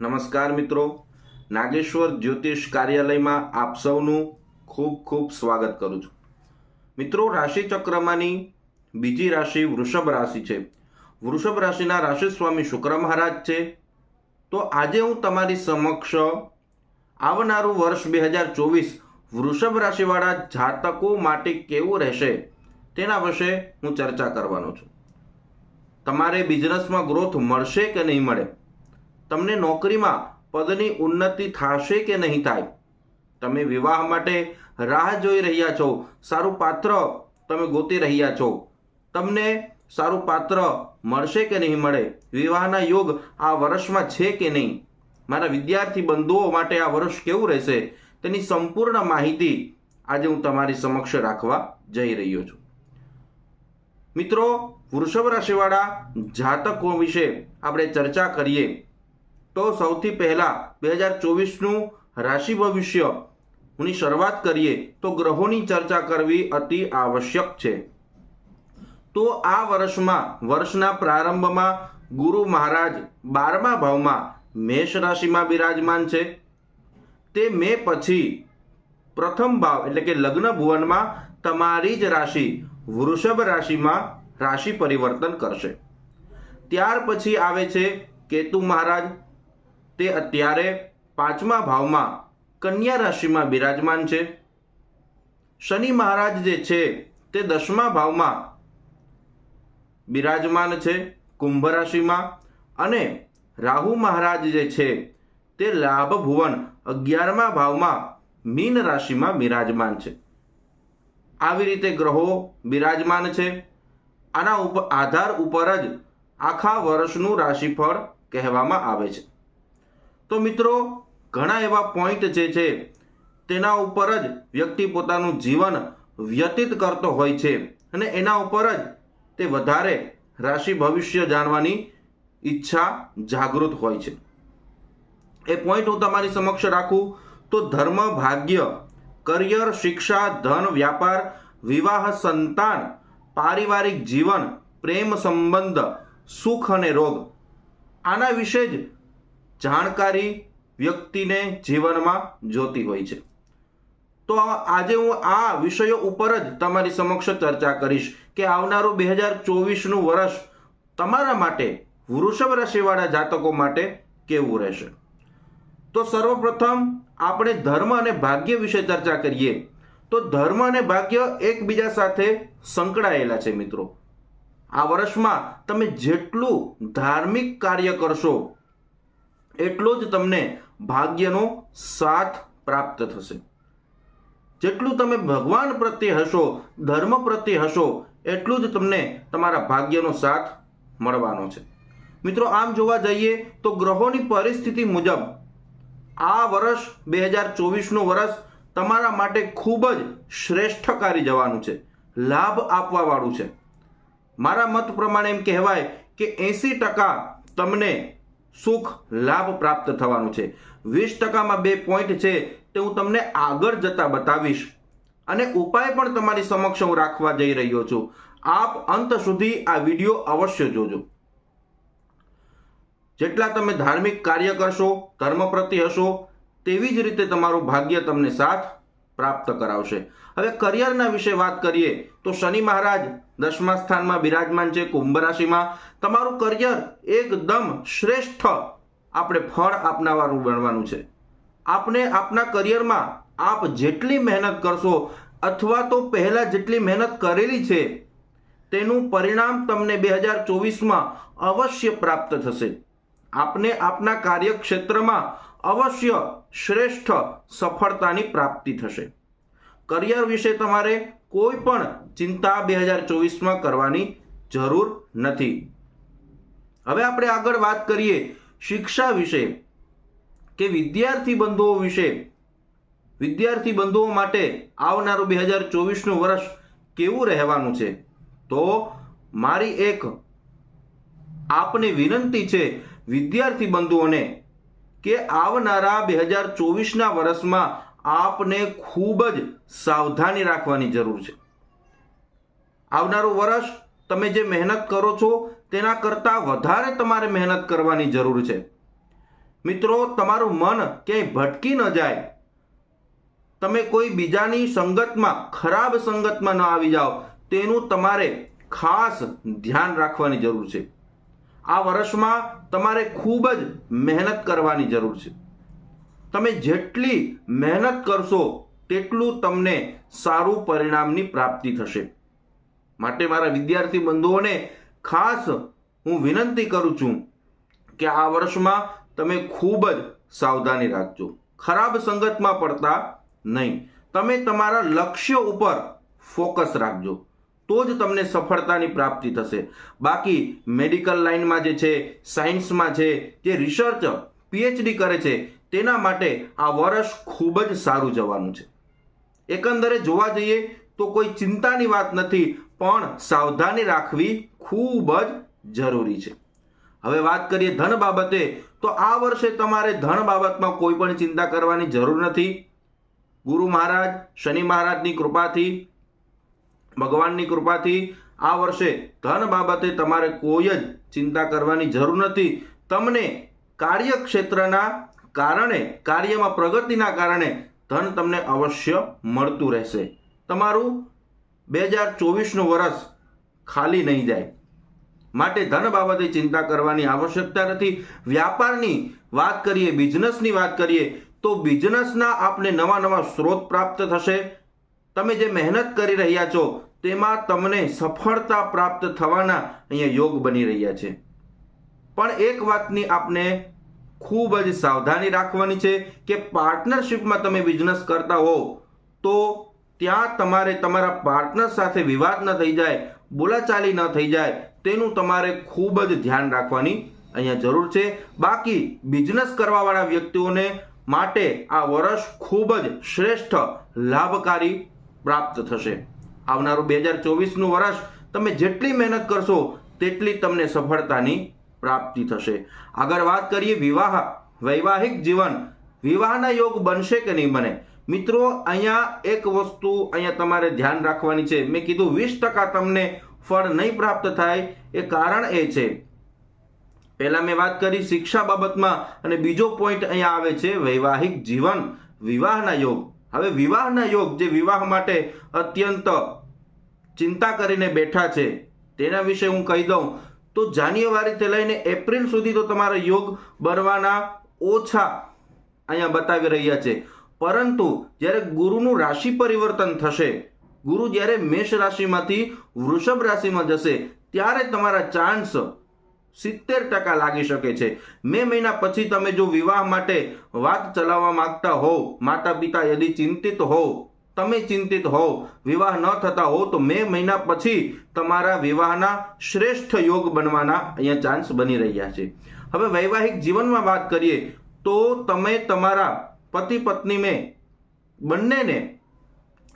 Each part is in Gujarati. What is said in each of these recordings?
નમસ્કાર મિત્રો. નાગેશ્વર જ્યોતિષ કાર્યાલયમાં આપ સૌનું ખૂબ ખૂબ સ્વાગત કરું છું. મિત્રો, રાશિચક્રમાંની બીજી રાશિ વૃષભ રાશિ છે. વૃષભ રાશિના રાશિ સ્વામી શુક્ર મહારાજ છે. તો આજે હું તમારી સમક્ષ આવનારું વર્ષ બે હજાર ચોવીસ વૃષભ રાશિવાળા જાતકો માટે કેવું રહેશે તેના વિશે હું ચર્ચા કરવાનો છું. તમારે બિઝનેસમાં ગ્રોથ મળશે કે નહીં મળે? તમને નોકરીમાં પદની ઉન્નતિ થશે કે નહીં થાય? તમે વિવાહ માટે રાહ જોઈ રહ્યા છો, સારું પાત્ર તમે ગોતી રહ્યા છો. તમને સારું પાત્ર મળશે કે નહીં મળે? વિવાહના યોગ આ વર્ષમાં છે કે નહીં? મારા વિદ્યાર્થી બંધુઓ માટે આ વર્ષ કેવું રહેશે? તેની સંપૂર્ણ માહિતી આજે હું તમારી સમક્ષ રાખવા જઈ રહ્યો છું. મિત્રો, વૃષભ રાશિવાળા જાતકો વિશે આપણે ચર્ચા કરીએ. તો સૌથી પહેલા બે હજાર ચોવીસનું રાશિ ભવિષ્યની શરૂઆત કરીએ તો ગ્રહોની ચર્ચા કરવી અતિ આવશ્યક છે. તો આ વર્ષમાં વર્ષના પ્રારંભમાં ગુરુ મહારાજ બારમા ભાવમાં મેષ રાશિમાં બિરાજમાન છે. તે મે પછી પ્રથમ ભાવ એટલે કે લગ્ન ભુવનમાં તમારી જ રાશિ વૃષભ રાશિમાં રાશિ પરિવર્તન કરશે. ત્યાર પછી આવે છે કેતુ મહારાજ તે અત્યારે પાંચમા ભાવમાં કન્યા રાશિમાં બિરાજમાન છે. શનિ મહારાજ જે છે તે દસમા ભાવમાં બિરાજમાન છે કુંભ રાશિમાં અને રાહુ મહારાજ જે છે તે લાભ ભુવન અગિયારમા ભાવમાં મીન રાશિમાં બિરાજમાન છે. આવી રીતે ગ્રહો બિરાજમાન છે. આના ઉપર આધાર ઉપર જ આખા વર્ષનું રાશિફળ કહેવામાં આવે છે. તો મિત્રો, ઘણા એવા પોઈન્ટ જે છે, તેના ઉપર જ વ્યક્તિ પોતાનું જીવન વ્યતીત કરતો હોય છે અને એના ઉપર જ તે વધારે રાશિ ભવિષ્ય જાણવાની ઈચ્છા જાગૃત હોય છે. એ પોઈન્ટ હું તમારી સમક્ષ રાખું, તો ધર્મ, ભાગ્ય, કરિયર, શિક્ષા, ધન, વ્યાપાર, વિવાહ, સંતાન, પારિવારિક જીવન, પ્રેમ સંબંધ, સુખ અને રોગ, આના વિશે જ જાણકારી વ્યક્તિને જીવનમાં જોતી હોય છે. તો આજે હું આ વિષયો ઉપર જ તમારી સમક્ષ ચર્ચા કરીશ કે આવનારું બે હજાર ચોવીસનું વર્ષ તમારા માટે, વૃષભ રાશિવાળા જાતકો માટે કેવું રહેશે? તો સર્વપ્રથમ આપણે ધર્મ અને ભાગ્ય વિશે ચર્ચા કરીએ. તો ધર્મ અને ભાગ્ય એકબીજા સાથે સંકળાયેલા છે મિત્રો. આ વર્ષમાં તમે જેટલું ધાર્મિક કાર્ય કરશો એટલો જ તમને ભાગ્યનો સાથ પ્રાપ્ત થશે. જેટલું તમે ભગવાન પ્રત્યે હશો, ધર્મ પ્રત્યે હશો, એટલું જ તમને તમારા ભાગ્યનો સાથ મળવાનો છે. મિત્રો, આમ જોવા જઈએ તો ગ્રહોની પરિસ્થિતિ મુજબ આ વર્ષ બે હજાર ચોવીસનું વર્ષ તમારા માટે ખૂબ જ શ્રેષ્ઠકારી જવાનું છે, લાભ આપવાવાળું છે. મારા મત પ્રમાણે એમ કહેવાય કે એંસી ટકા તમને સુખ, લાભ પ્રાપ્ત થવાનું છે. વીસ ટકામાં બે પોઈન્ટ છે તે હું તમને આગળ જતા બતાવીશ. અને ઉપાય પણ તમારી સમક્ષ હું રાખવા જઈ રહ્યો છું. આપ અંત સુધી આ વીડિયો અવશ્ય જોજો. જેટલા તમે ધાર્મિક કાર્ય કરશો ધર્મ પ્રત્યે હશો, તેવી જ રીતે તમારું ભાગ્ય તમને સાથ પ્રાપ્ત કરાવશે. હવે કરિયરના વિશે વાત કરીએ તો શનિ મહારાજ દસમા સ્થાનમાં બિરાજમાન છે કુંભ રાશિમાં. તમારું કરિયર એકદમ શ્રેષ્ઠ આપણે ફળ આપનાવાનું બનવાનું છે. આપને આપના કરિયરમાં આપ જેટલી મહેનત કરશો અથવા તો પહેલાં જેટલી મહેનત કરેલી છે, તેનું પરિણામ તમને બે હજાર ચોવીસમાં અવશ્ય પ્રાપ્ત થશે. આપને આપના કાર્યક્ષેત્રમાં અવશ્ય શ્રેષ્ઠ સફળતાની પ્રાપ્તિ થશે. કરિયર વિશે તમારે કોઈ પણ ચિંતા બે હજાર ચોવીસમાં કરવાની જરૂર નથી. હવે આપણે આગળ વાત કરીએ શિક્ષા વિશે કે વિદ્યાર્થી બંધુઓ વિશે. વિદ્યાર્થી બંધુઓ માટે આવનારું બે હજાર ચોવીસનું વર્ષ કેવું રહેવાનું છે? તો મારી એક આપને વિનંતી છે વિદ્યાર્થી બંધુઓને કે આવનારા બે હજાર ચોવીસના વર્ષમાં આપને ખૂબ જ સાવધાની રાખવાની જરૂર છે. આવનારું વર્ષ તમે જે મહેનત કરો છો, તેના કરતાં વધારે તમારે મહેનત કરવાની જરૂર છે. મિત્રો, તમારું મન ક્યાંય ભટકી ન જાય. તમે કોઈ બીજાની સંગતમાં, ખરાબ સંગતમાં ન આવી જાઓ. તેનું તમારે ખાસ ધ્યાન રાખવાની જરૂર છે. આ વર્ષમાં તમારે ખૂબ જ મહેનત કરવાની જરૂર છે. તમે જેટલી મહેનત કરશો, તેટલું તમને સારું પરિણામની પ્રાપ્તિ થશે. માટે મારા વિદ્યાર્થી બંધુઓને ખાસ હું વિનંતી કરું છું કે આ વર્ષમાં તમે ખૂબ જ સાવધાની રાખજો. ખરાબ સંગતમાં પડતા નહીં. તમે તમારા લક્ષ્ય ઉપર ફોકસ રાખજો. તો જ તમને સફળતાની પ્રાપ્તિ થશે. બાકી મેડિકલ લાઇનમાં જે છે, સાયન્સમાં છે, જે રિસર્ચ, પીએચડી કરે છે તેના માટે આ વર્ષ ખૂબ જ સારું જવાનું છે. એકંદરે જોવા જઈએ તો કોઈ ચિંતાની વાત નથી, પણ સાવધાની રાખવી ખૂબ જ જરૂરી છે. હવે વાત કરીએ ધન બાબતે, તો આ વર્ષે તમારે ધન બાબતમાં કોઈ પણ ચિંતા કરવાની જરૂર નથી. ગુરુ મહારાજ, શનિ મહારાજની કૃપાથી, ભગવાનની કૃપાથી આ વર્ષે ધન બાબતે તમારે કોઈ જ ચિંતા કરવાની જરૂર નથી. તમને કાર્યક્ષેત્રના કારણે, કાર્યમાં પ્રગતિના કારણે ધન તમને અવશ્ય મળતું રહેશે. તમારું બે હજાર ચોવીસનું વર્ષ ખાલી નહીં જાય. માટે ધન બાબતે ચિંતા કરવાની આવશ્યકતા નથી. વ્યાપારની વાત કરીએ, બિઝનેસની વાત કરીએ, તો બિઝનેસના આપને નવા નવા સ્ત્રોત પ્રાપ્ત થશે. તમે જે મહેનત કરી રહ્યા છો, તેમાં તમને સફળતા પ્રાપ્ત થવાના અહીંયા યોગ બની રહ્યા છે. પણ એક વાતની આપને ખૂબ જ સાવધાની રાખવાની છે કે પાર્ટનરશિપમાં તમે બિઝનેસ કરતા હો તો ત્યાં તમારે તમારા પાર્ટનર સાથે વિવાદ ન થઈ જાય, બોલાચાલી ન થઈ જાય, તેનું તમારે ખૂબ જ ધ્યાન રાખવાની અહીંયા જરૂર છે. બાકી બિઝનેસ કરવાવાળા વ્યક્તિઓને માટે આ વર્ષ ખૂબ જ શ્રેષ્ઠ લાભકારી પ્રાપ્ત થશે. આવનારું બે હજાર ચોવીસનું વર્ષ તમે જેટલી મહેનત કરશો, તેટલી તમને સફળતાની પ્રાપ્તિ થશે. આગળ વાત કરીએ વિવાહ, વૈવાહિક જીવન. વિવાહના યોગ બનશે કે નહીં બને? મિત્રો, અહીંયા એક વસ્તુ અહીંયા તમારે ધ્યાન રાખવાની છે. મેં કીધું વીસ ટકા તમને ફળ નહીં પ્રાપ્ત થાય એ કારણ એ છે. પહેલા મેં વાત કરી શિક્ષા બાબતમાં અને બીજો પોઈન્ટ અહીંયા આવે છે વૈવાહિક જીવન, વિવાહના યોગ. હવે વિવાહના યોગ જે વિવાહ માટે અત્યંત ચિંતા કરીને બેઠા છે, તેના વિશે હું કહી દઉં. તો જાન્યુઆરીથી લઈને એપ્રિલ સુધી તો તમારા યોગ બનવાના ઓછા અહીંયા બતાવી રહ્યા છે. પરંતુ જ્યારે ગુરુનું રાશિ પરિવર્તન થશે, ગુરુ જ્યારે મેષ રાશિમાંથી વૃષભ રાશિમાં જશે, ત્યારે તમારા ચાન્સ સિત્તેર ટકા લાગી શકે છે. મે મહિના પછી તમે જો વિવાહ માટે વાત ચલાવવા માંગતા હોવ માતા પિતા યદિ ચિંતિત હોવ તમે ચિંતિત હોવ, વિવાહ ન થતા હોવ, તો મે મહિના પછી તમારા વિવાહના શ્રેષ્ઠ યોગ બનવાના અહીંયા ચાન્સ બની રહ્યા છે. હવે વૈવાહિક જીવનમાં વાત કરીએ, તો તમે તમારા પતિ પત્ની મેં બંનેને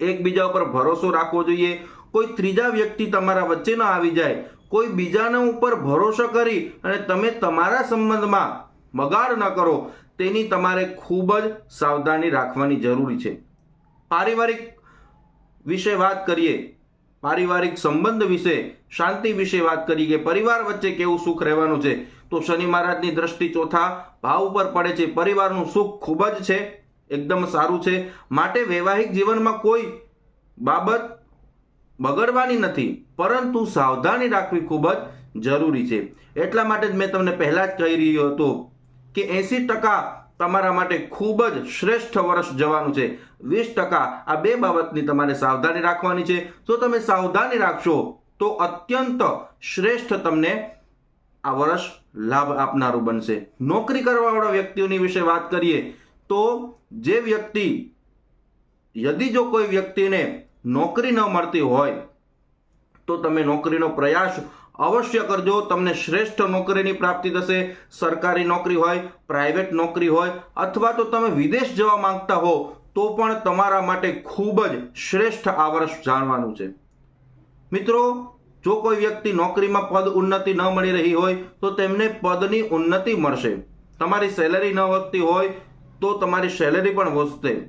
એકબીજા ઉપર ભરોસો રાખવો જોઈએ. કોઈ ત્રીજા વ્યક્તિ તમારા વચ્ચે ન આવી જાય, કોઈ બીજાના ઉપર ભરોસો કરી અને તમે તમારા સંબંધમાં બગાડ ન કરો, તેની તમારે ખૂબ જ સાવધાની રાખવાની જરૂરી છે. પારિવારિક વિશે વાત કરીએ, પારિવારિક સંબંધ વિશે, શાંતિ વિશે વાત કરીએ કે પરિવાર વચ્ચે કેવું સુખ રહેવાનું છે, તો શનિ મહારાજની દ્રષ્ટિ ચોથા ભાવ ઉપર પડે છે. પરિવારનું સુખ ખૂબ જ છે, એકદમ સારું છે. માટે વૈવાહિક જીવનમાં કોઈ બાબત બગડવાની નથી, પરંતુ સાવધાની રાખવી ખૂબ જ જરૂરી છે. એટલા માટે જ મેં તમને પહેલાં જ કહી રહ્યો હતો કે એંસી ટકા તમારા માટે ખૂબ જ શ્રેષ્ઠ વર્ષ જવાનું છે. વીસ ટકા આ બે બાબતની તમારે સાવધાની રાખવાની છે. જો તમે સાવધાની રાખશો, તો અત્યંત શ્રેષ્ઠ તમને આ વર્ષ લાભ આપનારું બનશે. નોકરી કરવાવાળા વ્યક્તિઓની વિશે વાત કરીએ, તો જે વ્યક્તિ, યદિ જો કોઈ વ્યક્તિને નોકરી ન મળતી હોય, તો તમે નોકરીનો પ્રયાસ અવશ્ય કરજો, તમને શ્રેષ્ઠ નોકરીની પ્રાપ્તિ થશે. સરકારી નોકરી હોય પ્રાઇવેટ નોકરી હોય, અથવા તો તમે વિદેશ જવા માંગતા હો, તો પણ તમારા માટે ખૂબ જ શ્રેષ્ઠ આ વર્ષ જાણવાનું છે. મિત્રો, જો કોઈ વ્યક્તિ નોકરીમાં પદ ઉન્નતિ ન મળી રહી હોય, તો તેમને પદની ઉન્નતિ મળશે. તમારી સેલેરી ન વધતી હોય, તો તમારી સેલેરી પણ વધશે.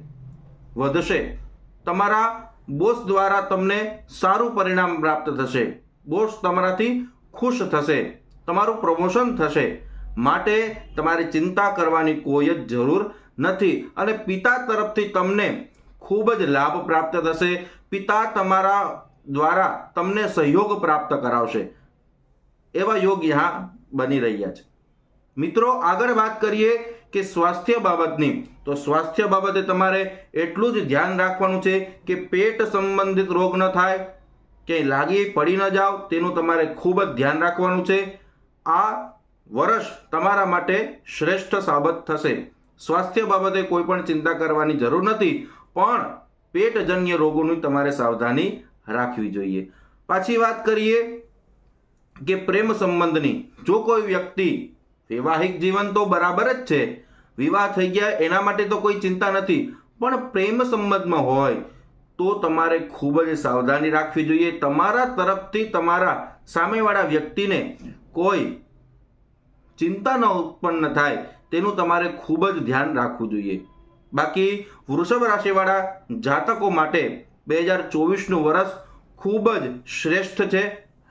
વધશે. તમારા બોસ દ્વારા તમને સારું પરિણામ પ્રાપ્ત થશે. બોસ તમારાથી ખુશ થશે, તમારું પ્રમોશન થશે. માટે તમારે ચિંતા કરવાની કોઈ જ જરૂર નથી. અને પિતા તરફથી તમને ખૂબ જ લાભ પ્રાપ્ત થશે. પિતા તમારા દ્વારા તમને સહયોગ પ્રાપ્ત કરાવશે. એવા યોગ યહાં બની રહ્યા છે. મિત્રો, આગળ વાત કરીએ કે સ્વાસ્થ્ય બાબતની. તો સ્વાસ્થ્ય બાબતે તમારે એટલું જ ધ્યાન રાખવાનું છે કે પેટ સંબંધિત રોગ ન થાય કે લાગી પડી ન જાઓ, તેનું તમારે ખૂબ જ ધ્યાન રાખવાનું છે. આ વર્ષ તમારા માટે શ્રેષ્ઠ સાબત થશે. સ્વાસ્થ્ય બાબતે કોઈ પણ ચિંતા કરવાની જરૂર નથી, પણ પેટજન્ય રોગોની તમારે સાવધાની રાખવી જોઈએ. પાછી વાત કરીએ કે પ્રેમ સંબંધની. જો કોઈ વ્યક્તિ વૈવાહિક જીવન તો બરાબર જ છે, વિવાહ થઈ ગયા, એના માટે તો કોઈ ચિંતા નથી, પણ પ્રેમ સંબંધમાં હોય તો તમારે ખૂબ જ સાવધાની રાખવી જોઈએ. તમારા તરફથી તમારા સામેવાળા વ્યક્તિને કોઈ ચિંતા ન ઉત્પન્ન થાય તેનું તમારે ખૂબ જ ધ્યાન રાખવું જોઈએ. બાકી વૃષભ રાશિવાળા જાતકો માટે બે હજાર ચોવીસનું વર્ષ ખૂબ જ શ્રેષ્ઠ છે.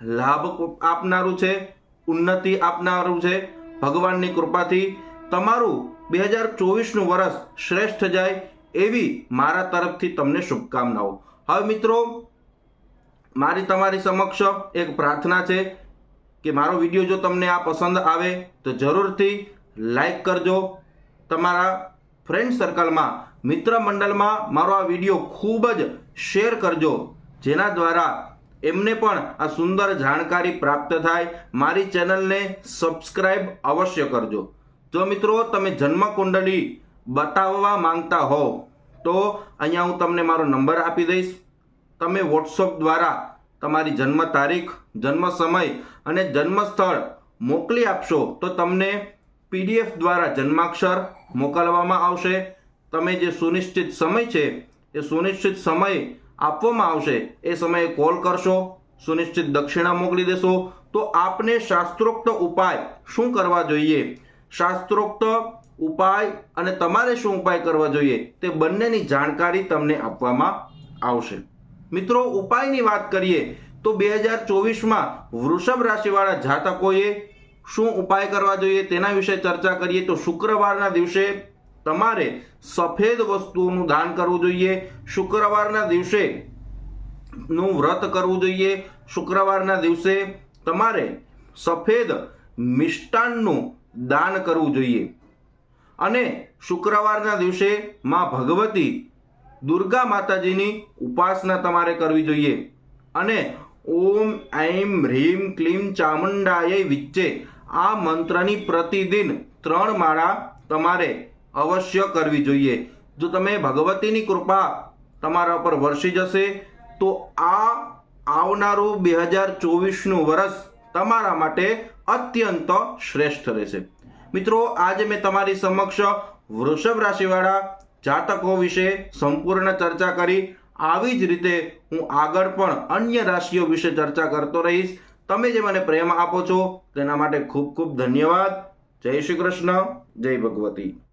લાભ આપનારું છે, ઉન્નતિ આપનારું છે. ભગવાનની કૃપાથી તમારું બે હજાર ચોવીસનું વર્ષ શ્રેષ્ઠ જાય. એવી મારા તરફથી તમને શુભકામનાઓ. હવે મિત્રો, મારી તમારી સમક્ષ એક પ્રાર્થના છે કે મારો વીડિયો જો તમને આ પસંદ આવે, તો જરૂરથી લાઈક કરજો. તમારા ફ્રેન્ડ સર્કલમાં, મિત્ર મંડળમાં મારો આ વીડિયો ખૂબ જ શેર કરજો, જેના દ્વારા એમને પણ આ સુંદર જાણકારી પ્રાપ્ત થાય. મારી ચેનલને સબસ્ક્રાઈબ અવશ્ય કરજો. જો મિત્રો, તમે જન્મ કુંડળી બતાવવા માંગતા હો, તો અહીંયા હું તમને મારો નંબર આપી દઈશ. તમે વોટ્સઅપ દ્વારા તમારી જન્મ તારીખ, જન્મ સમય અને જન્મ સ્થળ મોકલી આપશો, તો તમને પીડીએફ દ્વારા જન્માક્ષર મોકલવામાં આવશે. તમે જે સુનિશ્ચિત સમય છે, એ સુનિશ્ચિત સમય આપવામાં આવશે, એ સમયે કોલ કરશો, સુનિશ્ચિત દક્ષિણા મોકલી દેશો. તો આપને શાસ્ત્રોક્ત ઉપાય શું કરવા જોઈએ? શાસ્ત્રોક્ત ઉપાય અને તમારે શું ઉપાય કરવા જોઈએ તે બંનેની જાણકારી તમને આપવામાં આવશે. મિત્રો, ઉપાયની વાત કરીએ તો બે હજાર ચોવીસમાં વૃષભ રાશિવાળા જાતકોએ શું ઉપાય કરવા જોઈએ તેના વિશે ચર્ચા કરીએ તો શુક્રવારના દિવસે તમારે સફેદ વસ્તુઓનું દાન કરવું જોઈએ. શુક્રવારના દિવસે નું વ્રત કરવું જોઈએ. શુક્રવારના દિવસે તમારે સફેદ મિષ્ટાનનું દાન કરવું જોઈએ. અને શુક્રવારના દિવસે મા ભગવતી દુર્ગા માતાજીની ઉપાસના તમારે કરવી જોઈએ. અને ઓમ ઐમ હ્રીમ ક્લીમ ચામુંડાય વિચ્ચે આ મંત્રની પ્રતિદિન ત્રણ માળા તમારે અવશ્ય કરવી જોઈએ. જો તમે ભગવતીની કૃપા તમારા પર વરસી જશે, તો આ આવનારું બે હજાર ચોવીસનું વર્ષ તમારા માટે અત્યંત શ્રેષ્ઠ રહેશે. મિત્રો, આજે મેં તમારી સમક્ષ વૃષભ રાશિવાળા જાતકો વિશે સંપૂર્ણ ચર્ચા કરી. આવી જ રીતે હું આગળ પણ અન્ય રાશિઓ વિશે ચર્ચા કરતો રહીશ. તમે જે મને પ્રેમ આપો છો, તેના માટે ખૂબ ખૂબ ધન્યવાદ. જય શ્રી કૃષ્ણ, જય ભગવતી.